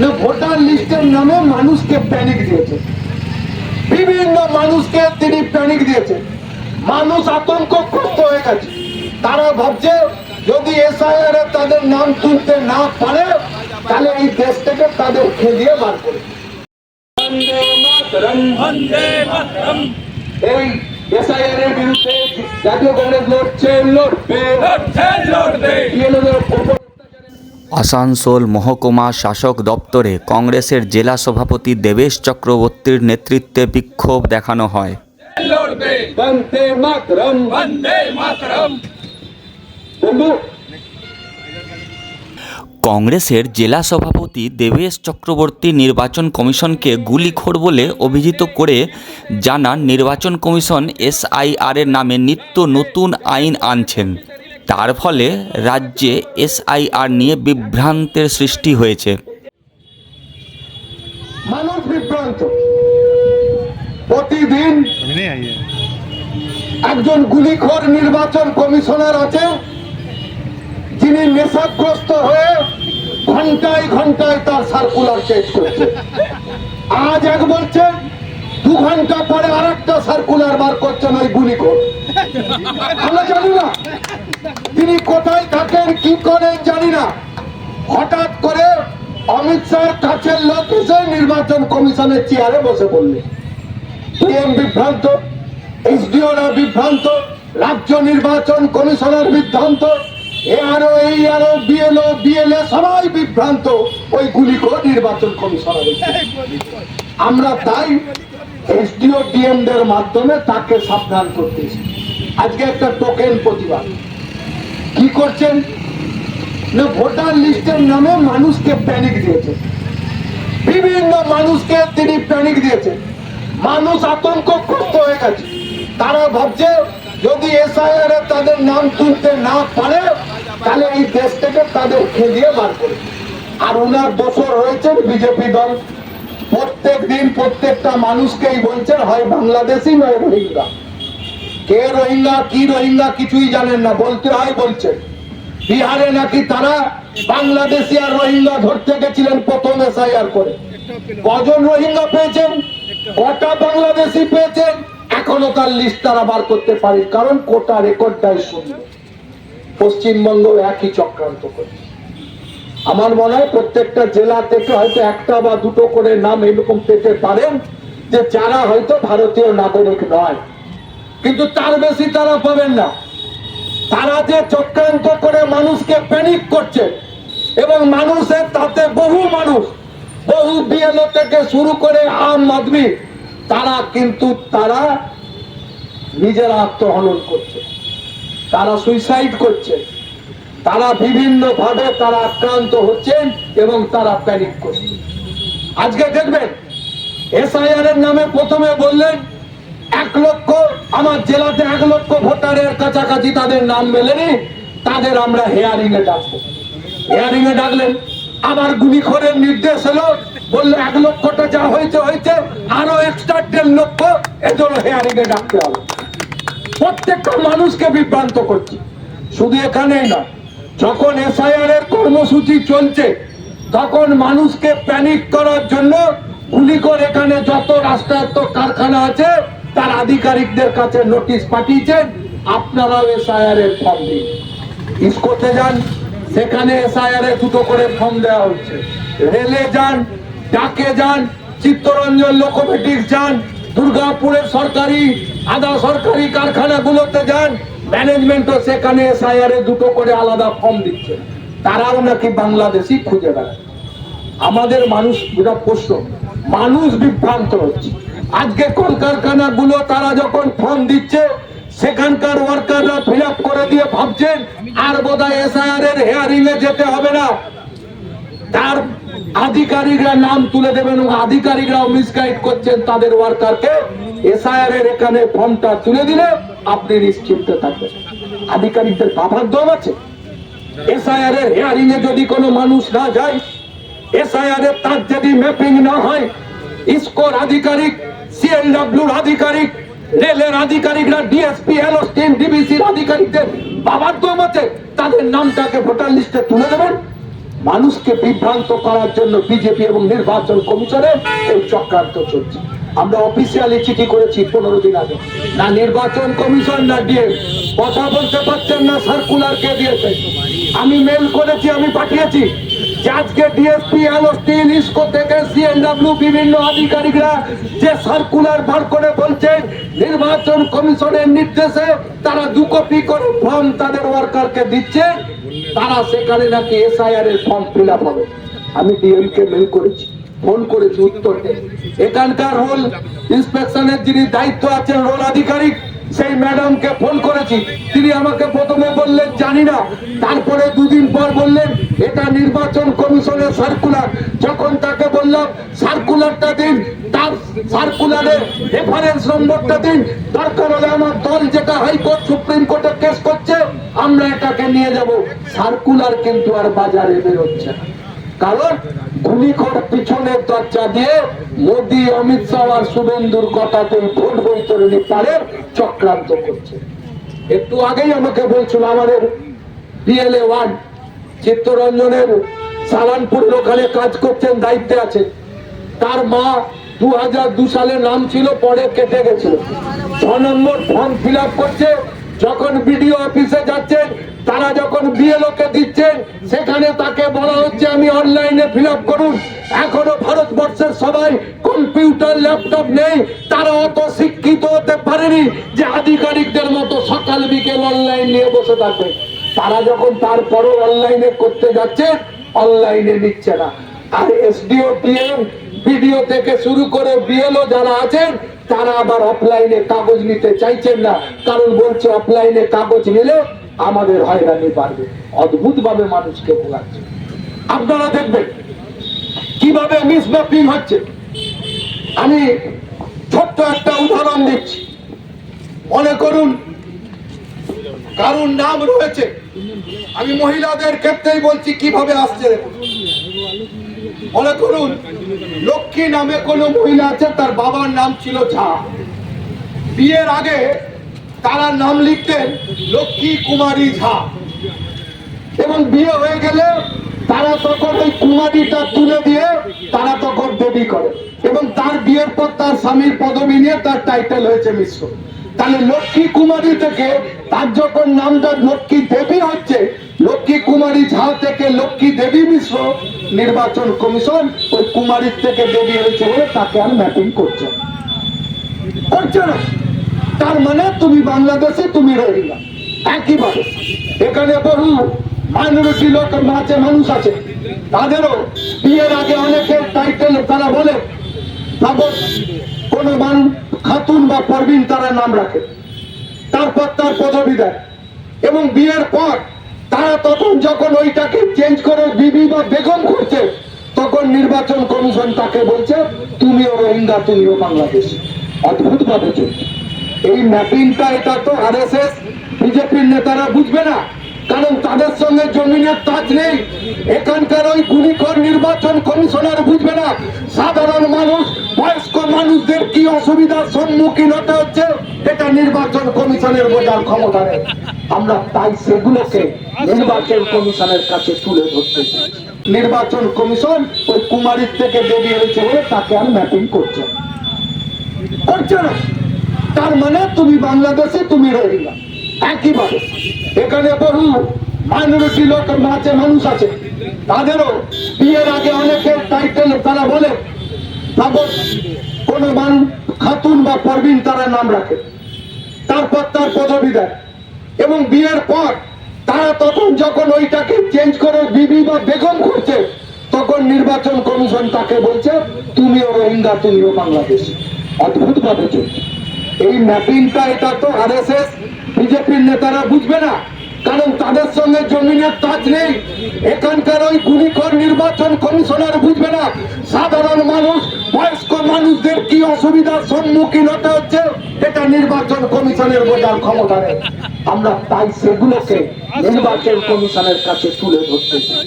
না ভোটার লিস্টের নামে মানুষকে প্যানিক দিয়েছে। বিভিন্ন মানুষকে তিনি প্যানিক দিয়েছেন মানুষ আতঙ্কগ্রস্ত হয়ে গেছে। তারা ভাবছে যদি এসআইআর তাদের নাম তুলতে না পারে তাহলে এই দেশ থেকে তাদের খেলিয়ে বার করে। এই এসআইআর এর বিরুদ্ধে জাতীয় কংগ্রেস লড়ছে লড়বে। লড়ছে লড়বে। আসানসোল মহকুমা শাসক দপ্তরে কংগ্রেসের জেলা সভাপতি দেবেশ চক্রবর্তীর নেতৃত্বে বিক্ষোভ দেখানো হয়। কংগ্রেসের জেলা সভাপতি দেবেশ চক্রবর্তী নির্বাচন কমিশনকে গুলিখোর বলে অভিহিত করে জানান, নির্বাচন কমিশন এসআইআর এর নামে নিত্য নতুন আইন আনছেন। তার ফলে রাজ্যে এসআইআর নিয়ে বিভ্রান্তের সৃষ্টি হয়েছে। বিভ্রান্ত। প্রতিদিন একজন গুলিখোর নির্বাচন কমিশনার আছে, যিনি নেশাগ্রস্ত হয়ে ঘন্টায় ঘন্টায় তার সার্কুলার চেঞ্জ করেছে। আজ এক বলছেন দু ঘণ্টা পরে আর একটা সার্কুলার বার করছেন ওই গুলিখোর আমরা জানি না তিনি কোথায় থাকেন, কি করেন জানি না। হঠাৎ করে অমিত শাহের কাছের লোক এসে নির্বাচন কমিশনের চেয়ারে বসে পড়লেন। পিএম বিভ্রান্ত, এসডিওরা বিভ্রান্ত, রাজ্য নির্বাচন কমিশনার বিভ্রান্ত এ আরও এই আরও বিএলও, বিএলএ সবাই বিভ্রান্ত, ওই গুলিকো নির্বাচন কমিশনার আমরা তাই এসডিও ডিএম দের মাধ্যমে তাকে সাবধান করতেছি আজকে একটা টোকেন প্রতিবাদ। কি করছেন? না ভোটার লিস্টের নামে মানুষকে প্যানিক দিয়েছে। বিভিন্ন মানুষকে তিনি প্যানিক দিয়েছেন মানুষ আতঙ্কগ্রস্ত হয়ে গেছে। তারা ভাবছে, যদি এসআইআর তাদের নাম তুলতে না পারে, তাহলে এই দেশ থেকে তাদের খেলিয়ে বার করে আর ওনার বছর রয়েছেন বিজেপি দল। প্রত্যেক দিন প্রত্যেকটা মানুষকেই বলছেন, হয় বাংলাদেশি নয় রোহিঙ্গা। কে রোহিঙ্গা, কি রোহিঙ্গা কিছুই জানেন না, বলতে হয় বলছেন। বিহারে নাকি তারা বাংলাদেশি আর রোহিঙ্গা ধরতে গেছিলেন প্রথম এসআইআর করে। কজন রোহিঙ্গা পেয়েছেন? কটা বাংলাদেশি পেয়েছেন? এখনও তার লিস্ট তারা বার করতে পারি কারণ কোটা রেকর্ডটাই সুন্দর পশ্চিমবঙ্গ একই চক্রান্ত করছে। আমার মনে হয় প্রত্যেকটা জেলা থেকে হয়তো একটা বা দুটো করে নাম এরকম পেতে পারেন যে যারা হয়তো ভারতীয় নাগরিক নয়। কিন্তু তার বেশি তারা পাবেন না। তারা যে চক্রান্ত করে মানুষকে প্যানিক করছে এবং মানুষের তাতে বহু মানুষ, বহু বিএলও থেকে শুরু করে আম আদমি, তারা কিন্তু তারা নিজেরা আত্মহনন করছে। তারা সুইসাইড করছে। তারা বিভিন্ন ভাবে তারা আক্রান্ত হচ্ছেন এবং তারা প্যানিক করছেন। আজকে দেখবেন এসআইআর এর নামে প্রথমে বললেন, এক লক্ষ, আমার জেলাতে এক লক্ষ ভোটারের কাছাকাছি তাদের নাম মেলেনি, তাদের আমরা হেয়ারিং এ ডাকবো। হেয়ারিং এ ডাকলেন, আবার গুলিখোরের নির্দেশ এলো বলল এক লক্ষটা যা হয়েছে হয়েছে, আরও এক্সট্রা দেড় লক্ষ, এজন্য হেয়ারিং এ ডাকতে হবে। প্রত্যেকটা মানুষকে বিভ্রান্ত করছে। শুধু এখানেই না যখন এসআইআর এর কর্মসূচি চলছে, তখন মানুষকে প্যানিক করার জন্য গুলিকর এখানে যত রাষ্ট্রায়ত্ত কারখানা আছে, তার আধিকারিকদের কাছে নোটিশ পাঠিয়েছেন, আপনারাও এসআইআর এর ফর্ম দিন ইস্কোতে যান, সেখানে এসআইআর এ দুটো করে ফর্ম দেওয়া হচ্ছে। রেলে যান, ডাকে যান, চিত্তরঞ্জন লোকোমেটিক্স যান, দুর্গাপুরের সরকারি, আধা সরকারি কারখানাগুলোতে যান ম্যানেজমেন্টও সেখানে এসআইআর দুটো করে আলাদা ফর্ম দিচ্ছে। তারাও নাকি বাংলাদেশি খুঁজে বেড়ায় আমাদের মানুষ যেটা প্রশ্ন, মানুষ বিভ্রান্ত হচ্ছে। আজকে কলকারখানা গুলো তারা যখন ফর্ম দিচ্ছে, সেখানকার ওয়ার্কাররা ফিল করে দিয়ে ভাবছেন, আর বোধহয় এসআইআর এর হেয়ারিং এ যেতে হবে না। তার আধিকারিকরা নাম তুলে দেবেন এবং আধিকারিকরাও মিসগাইড করছেন তাদের ওয়ার্কারকে। এসআইআর এখানে ফর্মটা তুলে দিলে আপনি নিশ্চিন্ত থাকবেন। আধিকারিকদের দম আছে। এসআইআর এর এ যদি কোনো মানুষ না যায় এসআইআর এর তার যদি ম্যাপিং না হয় ইসকোর আধিকারিক সিএলডব্লিউর আধিকারিক রেলের আধিকারিকরা ডিএসপি এলওস্টিন ডিবিসির আধিকারিকদের বাবার দম আছে, তাদের নামটাকে ভোটার লিস্টে তুলে দেবেন। মানুষকে বিভ্রান্ত করার জন্য বিজেপি এবং নির্বাচন কমিশনের এই চক্রান্ত চলছে। আমরা অফিসিয়ালি চিঠি করেছি পনেরো দিন আগে। না নির্বাচন কমিশন, না দিয়ে কথা বলতে পারছেন না সার্কুলার কে দিয়েছে। আমি মেল করেছি, আমি পাঠিয়েছি। আজকে ডিএসপি এনওসিল ইসকো থেকে সিএনডব্লিউ বিভিন্ন আধিকারিকরা যে সার্কুলার বার করে বলছেন নির্বাচন কমিশনের নির্দেশে তারা দু কপি করে ফর্ম তাদের ওয়ার্কারকে দিচ্ছে। তারা সেখানে নাকি এসআইআর এর ফর্ম ফিল আপ হবে। আমি ডিএম কে মেল করেছি ফোন করেছি, উত্তর এখানকার রোল ইন্সপেকশনের যিনি দায়িত্ব আছেন রোল আধিকারিক সেই ম্যাডামকে ফোন করেছি। তিনি আমাকে প্রথমে বললেন, জানি না। তারপরে দুদিন পর বললেন, এটা নির্বাচন কমিশনের সার্কুলার যখন তাকে বললাম সার্কুলারটা দিন, তার সার্কুলারের রেফারেন্স নম্বরটা দিন। দরকার হলে আমার দল যেটা হাইকোর্ট সুপ্রিম কোর্টে কেস করছে, আমরা এটাকে নিয়ে যাব। সার্কুলার কিন্তু আর বাজারে বেরোচ্ছে না। কারণ গুলিখোর পিছনের দরজা দিয়ে মোদী, অমিত শাহ আর শুভেন্দুর কথাতেই ভোট বৈতরণী পারে, চক্রান্ত করছে। একটু আগেই আমাকে বলছিল আমাদের পিএলএ ওয়ান, চিত্তরঞ্জনের সালানপুরের ওখানে কাজ করছেন, দায়িত্বে আছে। তার মা দু হাজার দু সালে নাম ছিল, পরে কেটে গেছিল ছ নম্বর ফর্ম ফিল করছে, যখন বিডিও অফিসে যাচ্ছেন তারা যখন বিএলও কে দিচ্ছেন সেখানে তাকে বলা হচ্ছে, আমি অনলাইনে ফিল করুন। এখনও ভারতবর্ষের সবাই কম্পিউটার, ল্যাপটপ নেই। তারা অত শিক্ষিত হতে পারেনি যে আধিকারিকদের মতো সকাল বিকেল অনলাইন নিয়ে বসে থাকবে। তারা যখন তারপরও অনলাইনে করতে যাচ্ছে, অনলাইনে নিচ্ছে না। আর এসডিও টিএম ভিডিও থেকে শুরু করে বিএলও যারা আছেন, তারা আবার অফলাইনে কাগজ নিতে চাইছেন না। কারণ বলছে, অফলাইনে কাগজ নিলে আমাদের হয়রানি বাড়বে অদ্ভুত ভাবে মানুষকে ভোগাচ্ছে। আপনারা দেখবেন কীভাবে মিসম্যাপিং হচ্ছে। আমি ছোট্ট একটা উদাহরণ দিচ্ছি। মনে করুন, কারুর নাম রয়েছে। আমি মহিলাদের ক্ষেত্রেই বলছি কীভাবে আসছে মনে করুন, লক্ষ্মী নামে কোনো মহিলা আছে, তার বাবার নাম ছিল ঝা। বিয়ের আগে তারা নাম লিখতেন লক্ষ্মী কুমারী ঝা। এবং বিয়ে হয়ে গেলে তারা তখন ওই কুমারীটা তুলে দিয়ে তারা তখন দেবী করে। এবং তার বিয়ের পর তার স্বামীর পদবি নিয়ে তার টাইটেল হয়েছে মিশ্র। তাহলে লক্ষ্মী কুমারী থেকে তার যখন নামটা লক্ষ্মী দেবী হচ্ছে, লক্ষ্মী কুমারী ঝা থেকে লক্ষ্মী দেবী মিশ্র নির্বাচন কমিশন ওই কুমারীর থেকে দেবী হয়েছে বলে তাকে আর ম্যাপিং করছে করছে না। তার মানে তুমি বাংলাদেশে তুমি রোহিঙ্গা একইভাবে এখানে বহু মাইনরিটি লোক আছে মানুষ আছে। তাদেরও বিয়ের আগে অনেকের টাইটেল তারা বলে কোনো মান খাতুন বা পারবিন তারা নাম রাখে। তারপর তার পদবি দেয়। এবং বিয়ের পর তারা তখন যখন ওইটাকে চেঞ্জ করে বিবি বা বেগম করছে, তখন নির্বাচন কমিশন তাকে বলছে, তুমিও রোহিঙ্গা, তুমিও বাংলাদেশ। অদ্ভুত ভাবে চলছে। এই ম্যাপিংটা এটা তো আর এস এস বিজেপির নেতারা বুঝবে না। কারণ তাদের সঙ্গে জমিনের তাজ নেই। এখানকার ওই গুলিকর নির্বাচন কমিশনার বুঝবে না। সাধারণ মানুষ, বয়স্ক মানুষদের কি অসুবিধার সম্মুখীন হতে হচ্ছে? এটা নির্বাচন কমিশনের বোঝার ক্ষমতা নেই। আমরা তাই সেগুলোকে নির্বাচন কমিশনের কাছে তুলে ধরতে। নির্বাচন কমিশন ওই কুমারীর থেকে দেবী হয়েছে বলে তাকে আর ম্যাপিং করছে করছে না। তার মানে তুমি বাংলাদেশে তুমি রোহিঙ্গা একইভাবে এখানে বহু মাইনরিটি লোক আছে, মানুষ আছে। তাদেরও বিয়ের আগে অনেকের টাইটেল তারা বলে কোনো মান খাতুন বা পারবিন তারা নাম রাখে। তারপর তার পদবি দেয়। এবং বিয়ের পর তারা তখন যখন ওইটাকে চেঞ্জ করে বিবি বা বেগম করছে, তখন নির্বাচন কমিশন তাকে বলছে, তুমিও রোহিঙ্গা, তুমিও বাংলাদেশ। অদ্ভুত ভাবে চলছে। এই ম্যাপিংটা এটা তো আর এস এস বিজেপির নেতারা বুঝবে না। কারণ তাদের সঙ্গে জমিনের তাজ নেই। এখানকার ওই গুলিখর নির্বাচন কমিশনার বুঝবে না। সাধারণ মানুষ, বয়স্ক মানুষদের কি অসুবিধার সম্মুখীন হতে হচ্ছে? এটা নির্বাচন কমিশনের বোঝার ক্ষমতা নেই। আমরা তাই সেগুলোকে নির্বাচন কমিশনের কাছে তুলে ধরতে চাই।